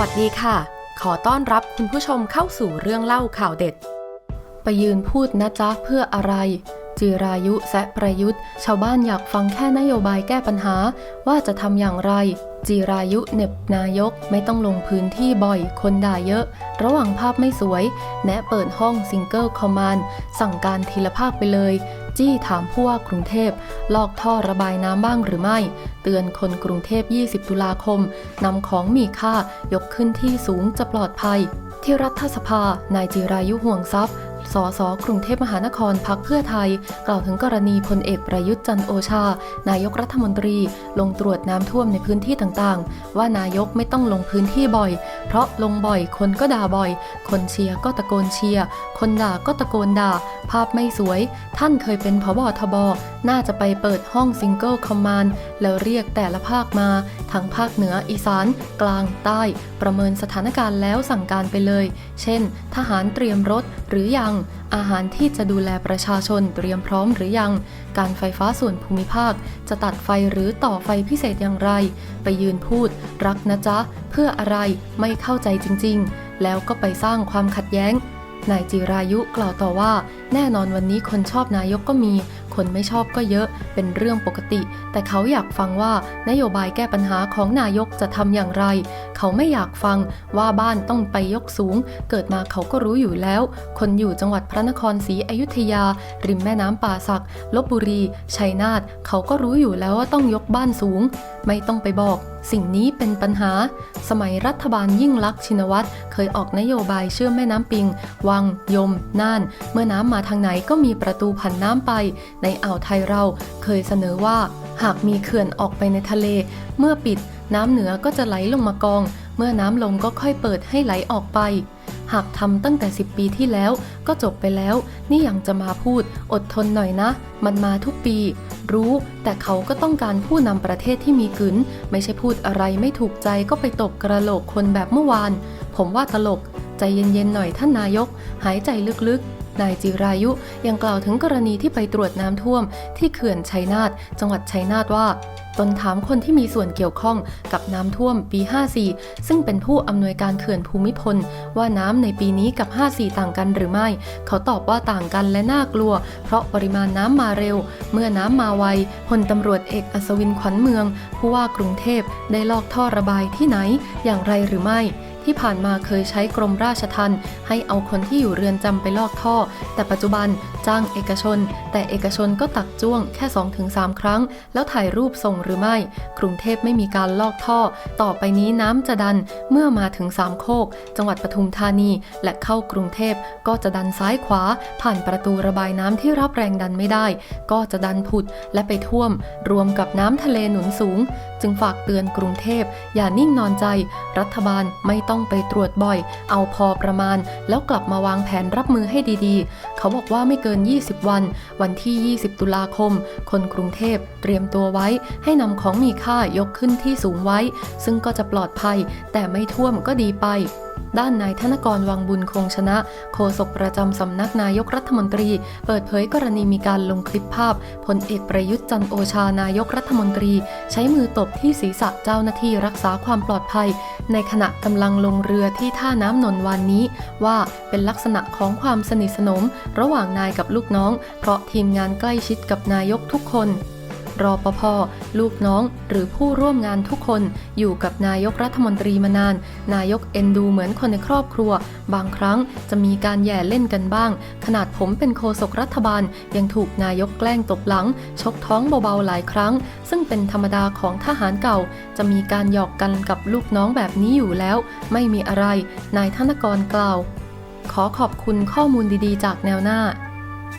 วัสดีค่ะ ขอต้อนรับคุณผู้ชมเข้าสู่เรื่องเล่าข่าวเด็ด ไปยืนพูดนะจ๊ะเพื่ออะไร จิรายุแซะประยุทธ์ ชาวบ้านอยากฟังแค่นโยบายแก้ปัญหา ว่าจะทำอย่างไร จิรายุเน็บนายกไม่ต้องลงพื้นที่บ่อย คนด่าเยอะ ระหว่างภาพไม่สวย แนะเปิดห้องซิงเกิลคอมมานด์สั่งการทีละภาคไปเลย จี้ถามผู้ว่ากรุงเทพ ลอกท่อระบายน้ำบ้างหรือไม่ เตือนคนกรุงเทพ 20 ตุลาคม นำของมีค่ายกขึ้นที่สูงจะปลอดภัย ที่รัฐสภา นายจิรายุห่วงทรัพย์ สสกรุงเทพมหานครพักเพื่อไทย กล่าวถึงกรณีพลเอกประยุทธ์จันโอชา นายกรัฐมนตรี ลงตรวจน้ำท่วมในพื้นที่ต่างๆ ว่านายกไม่ต้องลงพื้นที่บ่อย เพราะลงบ่อยคนก็ด่าบ่อย คนเชียร์ก็ตะโกนเชียร์คนด่าก็ตะโกนด่า ภาพไม่สวย ท่านเคยเป็นพบทบน่าจะไปเปิดห้องซิงเกิลคอมมานด์แล้วเรียกแต่ละภาคมาทั้งภาคเหนืออีสาน กลางใต้ ประเมินสถานการณ์แล้วสั่งการไปเลย เช่น ทหารเตรียมรถหรือยังอาหารที่จะดูแลประชาชนเตรียมพร้อมหรือยัง การไฟฟ้าส่วนภูมิภาค จะตัดไฟหรือต่อไฟพิเศษอย่างไร ไปยืนพูด รักนะจ๊ะ เพื่ออะไรไม่เข้าใจจริง ๆ แล้วก็ไปสร้างความขัดแย้ง นายจิรายุกล่าวต่อว่า แน่นอนวันนี้คนชอบนายกก็มี คนไม่ชอบก็เยอะเป็นเรื่องปกติ แต่เขาอยากฟังว่านโยบายแก้ปัญหาของนายกจะทำอย่างไร เขาไม่อยากฟังว่าบ้านต้องไปยกสูง เกิดมาเขาก็รู้อยู่แล้ว คนอยู่จังหวัดพระนครศรีอยุธยา ริมแม่น้ำป่าสักลบบุรี ชัยนาทเขาก็รู้อยู่แล้วว่าต้องยกบ้านสูง ไม่ต้องไปบอก สิ่งนี้เป็นปัญหา สมัยรัฐบาลยิ่งลักษณ์ชินวัตรเคยออกนโยบายเชื่อมแม่น้ำปิง วัง ยม น่าน เมื่อน้ำมาทางไหนก็มีประตูผันน้ำไป ในอ่าวไทยเราเคยเสนอว่า หากมีเขื่อนออกไปในทะเล เมื่อปิด น้ำเหนือก็จะไหลลงมากอง เมื่อน้ำลงก็ค่อยเปิดให้ไหลออกไป หากทำตั้งแต่ 10 ปีที่แล้ว ก็จบไปแล้ว นี่ยังจะมาพูด อดทนหน่อยนะ มันมาทุกปี รู้แต่เขาก็ต้องการผู้นำประเทศที่มีกึนไม่ใช่พูดอะไรไม่ถูกใจก็ไปตบกระโหลกคนแบบเมื่อวาน ผมว่าตลก ใจเย็นๆหน่อยท่านนายก หายใจลึกๆ นายจิรายุยังกล่าวถึงกรณีที่ไปตรวจน้ำท่วม ที่เขื่อนชัยนาทจังหวัดชัยนาทว่าตนถามคนที่มีส่วนเกี่ยวข้องกับน้ำท่วมปี 54 ซึ่งเป็นผู้อำนวยการเขื่อนภูมิพล ว่าน้ำในปีนี้กับ 54 ต่างกันหรือไม่ เขาตอบว่าต่างกันและน่ากลัว เพราะปริมาณน้ำมาเร็ว เมื่อน้ำมาไวพลตำรวจเอกอัศวินขวัญเมือง ผู้ว่ากรุงเทพได้ลอกท่อระบายที่ไหน อย่างไรหรือไม่ ที่ผ่านมาเคยใช้กรมราชทัณฑ์ให้เอาคนที่อยู่เรือนจำไปลอกท่อ แต่ปัจจุบันจ้างเอกชน แต่เอกชนก็ตักจ้วงแค่ 2-3 ครั้ง แล้วถ่ายรูปส่งหรือไม่ กรุงเทพไม่มีการลอกท่อ ต่อไปนี้น้ำจะดันเมื่อมาถึงสามโคก จังหวัดปทุมธานี และเข้ากรุงเทพก็จะดันซ้ายขวา ผ่านประตูระบายน้ำที่รับแรงดันไม่ได้ ก็จะดันผุดและไปท่วม รวมกับน้ำทะเลหนุนสูง จึงฝากเตือนกรุงเทพ อย่านิ่งนอนใจ รัฐบาลไม่ต้องไปตรวจบ่อย เอาพอประมาณ แล้วกลับมาวางแผนรับมือให้ดีๆ เขาบอกว่าไม่เกิน20 วัน วันที่ 20 ตุลาคม คนกรุงเทพเตรียมตัวไว้ ให้นำของมีค่ายกขึ้นที่สูงไว้ ซึ่งก็จะปลอดภัย แต่ไม่ท่วมก็ดีไปด้านนายธนกรวังบุญคงชนะ โฆษกประจำสำนักนายกรัฐมนตรี เปิดเผยกรณีมีการลงคลิปภาพพลเอกประยุทธ์จันโอชานายกรัฐมนตรี ใช้มือตบที่ศีรษะเจ้าหน้าที่รักษาความปลอดภัย ในขณะกำลังลงเรือที่ท่าน้ำนนวันนี้ ว่าเป็นลักษณะของความสนิทสนม ระหว่างนายกับลูกน้อง เพราะทีมงานใกล้ชิดกับนายกทุกคน รอปภลูกน้อง หรือผู้ร่วมงานทุกคนอยู่กับนายกรัฐมนตรีมานาน นายกเอ็นดูเหมือนคนในครอบครัว บางครั้งจะมีการแย่เล่นกันบ้าง ขนาดผมเป็นโฆษกรัฐบาล ยังถูกนายกแกล้งตบหลัง ชกท้องเบาๆหลายครั้ง ซึ่งเป็นธรรมดาของทหารเก่า จะมีการหยอกกันกับลูกน้องแบบนี้อยู่แล้ว ไม่มีอะไร นายธนกรกล่าว ขอขอบคุณข้อมูลดีๆ จากแนวหน้า